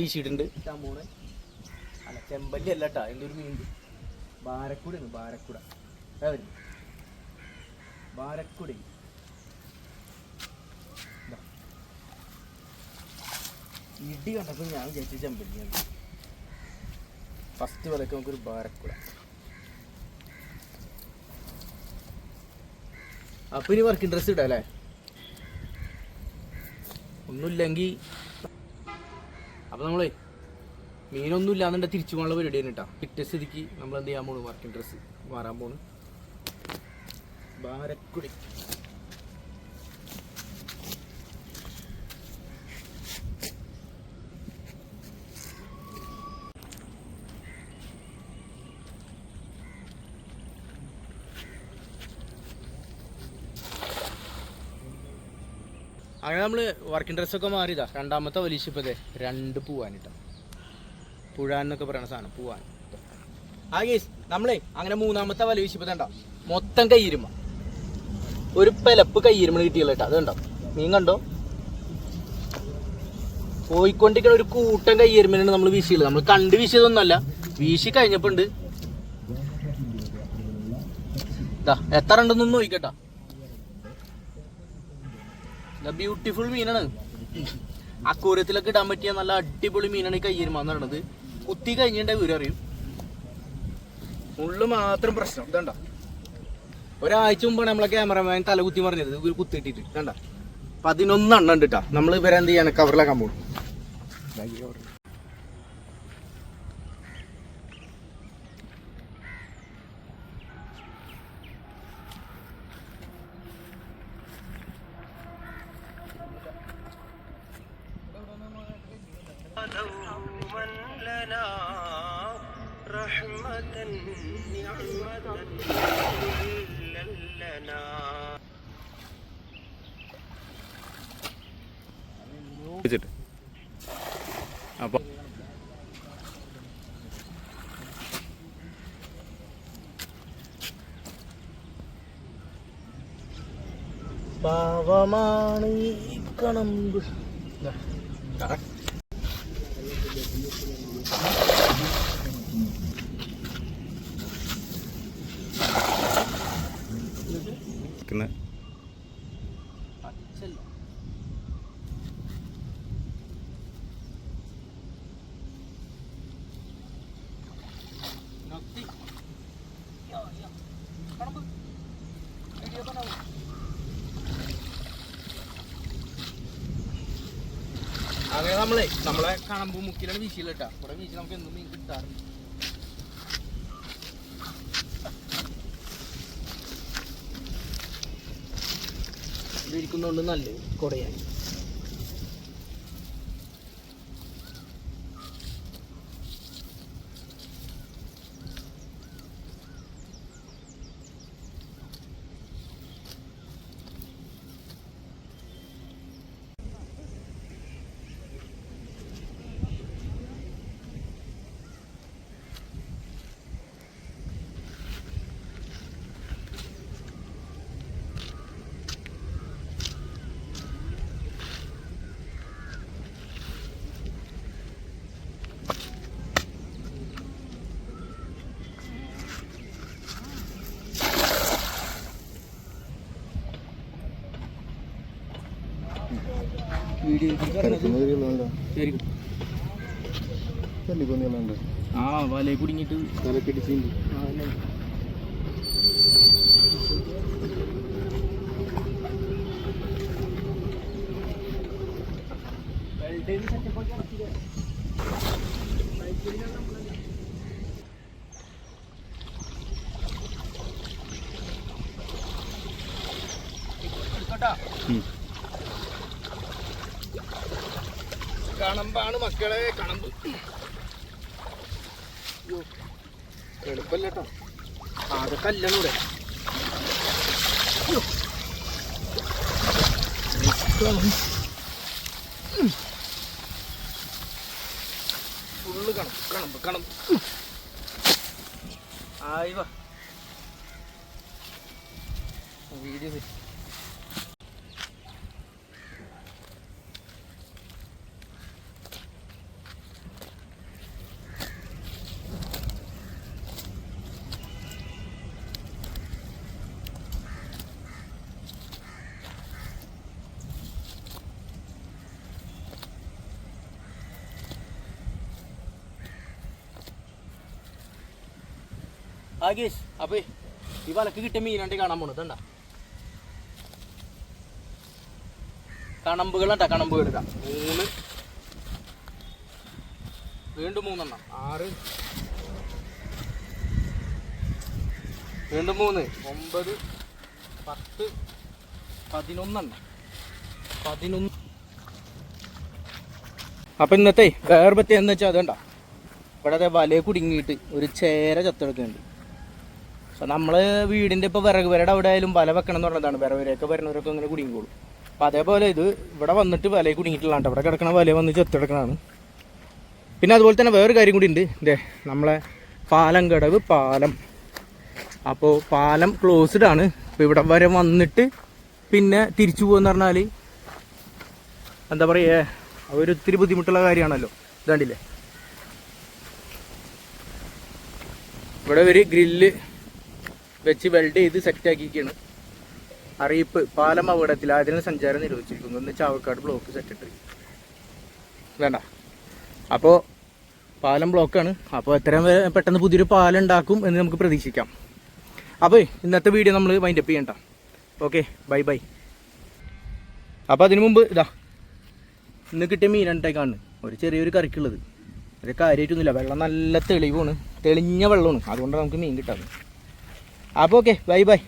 വീശിയിട്ടുണ്ട്. ചമ്മൂണ് അല്ല ചെമ്പല്ലി അല്ല കേട്ടോ എന്തൊരു മീൻ ബാരക്കുടയാണ് ബാരക്കുട വരുന്നു. ബാരക്കുട. ഇടി കണ്ടപ്പോൾ ഞാൻ വിചാരിച്ച ചെമ്പല്ലിയാണ്. ഫസ്റ്റ് വിലക്ക് നമുക്കൊരു ബാരക്കുട. അപ്പൊ ഇനി വർക്കിംഗ് ഡ്രസ് ഇടാം അല്ലേ? ഒന്നുമില്ലെങ്കിൽ അപ്പൊ നമ്മളെ മീനൊന്നും ഇല്ലാന്നുണ്ടെ തിരിച്ചു പോകാനുള്ള പരിപാടിയാണ് കേട്ടോ പിറ്റ സ്ഥിതിക്ക് നമ്മൾ എന്ത് ചെയ്യാൻ പോണു? വർക്കിംഗ് ഡ്രസ്സ് മാറാൻ പോണു. ബാരക്കുടി. അങ്ങനെ നമ്മൾ വർക്കിംഗ് ഡ്രസ്സൊക്കെ മാറിയതാ. രണ്ടാമത്തെ വലിശിപ്പതേ രണ്ട് പൂവാനിട്ടാ. പുഴാൻ എന്നൊക്കെ പറയുന്ന സാധനം പൂവാൻ. ആ കേസ് നമ്മളെ അങ്ങനെ മൂന്നാമത്തെ വല വീശിപ്പതണ്ട മൊത്തം കയ്യിരുമ ഒരു പെലപ്പ് കയ്യിരുമ കിട്ടിയല്ലോ കേട്ടോ. അത് കണ്ടോ മീൻ കണ്ടോ? പോയിക്കൊണ്ടിരിക്കണ ഒരു കൂട്ടം കയ്യിരുമ്പിനാണ് നമ്മൾ വീശിയത് നമ്മൾ കണ്ട് വീശിയതൊന്നുമല്ല. വീശി കഴിഞ്ഞപ്പോണ്ട് എത്ര ഉണ്ടെന്നൊന്നും നോക്കട്ടാ ബ്യൂട്ടിഫുൾ മീനാണ്. അക്കൂരത്തിലൊക്കെ ഇടാൻ പറ്റിയ നല്ല അടിപൊളി മീനാണ് ഈ കയ്യിരുമ പറയണത് കുത്തി കഴിഞ്ഞിട്ടേ വിവരം അറിയും. ഉള്ളു മാത്രം പ്രശ്നം. ഇതണ്ട. ഒരാഴ്ച മുമ്പാണ് നമ്മളെ ക്യാമറമാൻ തല കുത്തി പറഞ്ഞത് ഇവർ കുത്തിട്ടിട്ട് കണ്ട പതിനൊന്നെണ്ണം ഉണ്ട് കേട്ടാ നമ്മൾ ഇവരെന്ത് ചെയ്യാണ്? കവറിലാക്കാൻ പോകും دوما لنا رحمة نعمة كلا لنا വെച്ചിട്ട് അപ്പൊ പാവമാണ് ഈ കണമ്പ് പ്രവർത്തിക്കുന്നത് അങ്ങനെ നമ്മളെ നമ്മളെ കണമ്പ് മുക്കിലാണ് വീശിയിലിട്ടാ ഇവിടെ വീശി നമുക്ക് എന്തും മീൻ കിട്ടാറുണ്ട്. ഇതിരിക്കുന്നോണ്ട് നല്ലത്. കൊടയാൻ. ആ വല കുടുങ്ങിട്ട് തലക്കടിച്ചുണ്ട് കണമ്പാണ് മക്കളെ കണമ്പ്. എളുപ്പല്ല കേട്ടോ ആകെ കല്ലാണ് ഇവിടെ. ഫുള്ള് കണമ്പ് കണമ്പ് കണമ്പ്. ആയി വീഡിയോ സെറ്റ് അപ്പേ ഈ വലക്ക് കിട്ടിയ മീനാണ്ടി കാണാൻ പോണത് കണ്ടാ? കണമ്പുകളുണ്ടാ കണമ്പുകൾ മൂന്ന്. വീണ്ടും മൂന്നെണ്ണം. ആറ്. വീണ്ടും മൂന്ന്. ഒമ്പത്. പത്ത്. പതിനൊന്നെണ്ണം. പതിനൊന്ന്. അപ്പൊ ഇന്നത്തെ വേറെ പറ്റിയ എന്താ വെച്ചാൽ അതുകൊണ്ടാ ഇവിടെ വല കുടുങ്ങിയിട്ട് ഒരു ചേര ചത്തെടുക്കുന്നുണ്ട്. പക്ഷെ നമ്മൾ വീടിന്റെ ഇപ്പൊ വിറക് വരയുടെ അവിടെ ആയാലും വല വെക്കണം എന്ന് പറഞ്ഞതാണ് വിറക് വരെയൊക്കെ വരുന്നവരൊക്കെ അങ്ങനെ കുടുങ്ങിക്കോളും അപ്പൊ അതേപോലെ ഇത് ഇവിടെ വന്നിട്ട് വലയെ കുടുങ്ങിയിട്ടുള്ളതാണ്. ഇവിടെ കിടക്കണ വല വന്ന് ചെത്തെടുക്കണതാണ് പിന്നെ അതുപോലെ തന്നെ വേറൊരു കാര്യം കൂടി ഉണ്ട്. ഇതേ നമ്മളെ പാലം കടവ് പാലം. അപ്പോൾ പാലം ക്ലോസ്ഡ് ആണ്. അപ്പോൾ ഇവിടെ വരെ വന്നിട്ട് പിന്നെ തിരിച്ചു പോകുമെന്ന് പറഞ്ഞാൽ എന്താ പറയുക അവരൊത്തിരി ബുദ്ധിമുട്ടുള്ള കാര്യമാണല്ലോ. ഇതാണ്ടില്ലേ? ഇവിടെ ഒരു ഗ്രില്ല് വെച്ച് വെൽഡ് ചെയ്ത് സെറ്റ് ആക്കിയിരിക്കുകയാണ് അറിയിപ്പ് പാലം അപകടത്തിൽ ആദ്യം സഞ്ചാരം നിരോധിച്ചിരിക്കുന്നു എന്ന് ചാവക്കാട് ബ്ലോക്ക് സെറ്റ് ഇട്ട്. വേണ്ട അപ്പോൾ പാലം ബ്ലോക്കാണ് അപ്പോൾ എത്രയും പെട്ടെന്ന് പുതിയൊരു പാലം ഉണ്ടാക്കും എന്ന് നമുക്ക് പ്രതീക്ഷിക്കാം. അപ്പോൾ ഇന്നത്തെ വീഡിയോ നമ്മൾ വൈൻഡപ്പ് ചെയ്യണ്ട. ഓക്കെ ബൈ ബൈ അപ്പോൾ അതിനു മുമ്പ് ഇതാ ഇന്ന് കിട്ടിയ മീനണ്ടേക്കാണ് ഒരു ചെറിയൊരു കറിക്കുള്ളത്. ഒരു കാര്യമായിട്ടൊന്നുമില്ല വെള്ളം നല്ല തെളിവാണ്. തെളിഞ്ഞ വെള്ളമാണ്. അതുകൊണ്ടാണ് നമുക്ക് മീൻ കിട്ടാറ് അപ്പോൾ ഓക്കെ ബൈ ബൈ